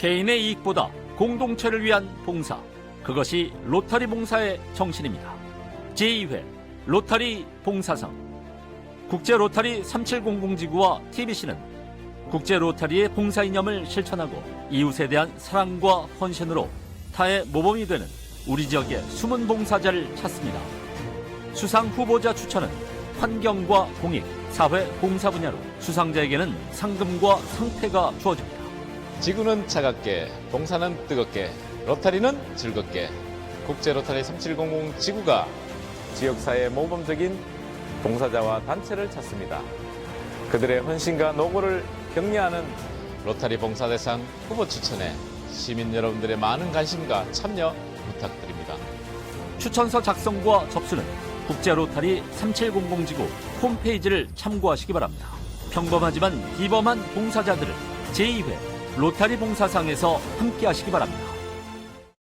개인의 이익보다 공동체를 위한 봉사. 그것이 로타리 봉사의 정신입니다. 제2회 로타리 봉사상. 국제 로타리 3700지구와 TBC는 국제 로타리의 봉사 이념을 실천하고 이웃에 대한 사랑과 헌신으로 타의 모범이 되는 우리 지역의 숨은 봉사자를 찾습니다. 수상 후보자 추천은 환경과 공익, 사회 봉사 분야로 수상자에게는 상금과 상패가 주어집니다. 지구는 차갑게, 봉사는 뜨겁게, 로타리는 즐겁게. 국제 로타리 3700 지구가 지역사회의 모범적인 봉사자와 단체를 찾습니다. 그들의 헌신과 노고를 격려하는 로타리 봉사대상 후보 추천에 시민 여러분들의 많은 관심과 참여 부탁드립니다. 추천서 작성과 접수는 국제 로타리 3700 지구 홈페이지를 참고하시기 바랍니다. 평범하지만 비범한 봉사자들을 제2회 로타리 봉사상에서 함께 하시기 바랍니다.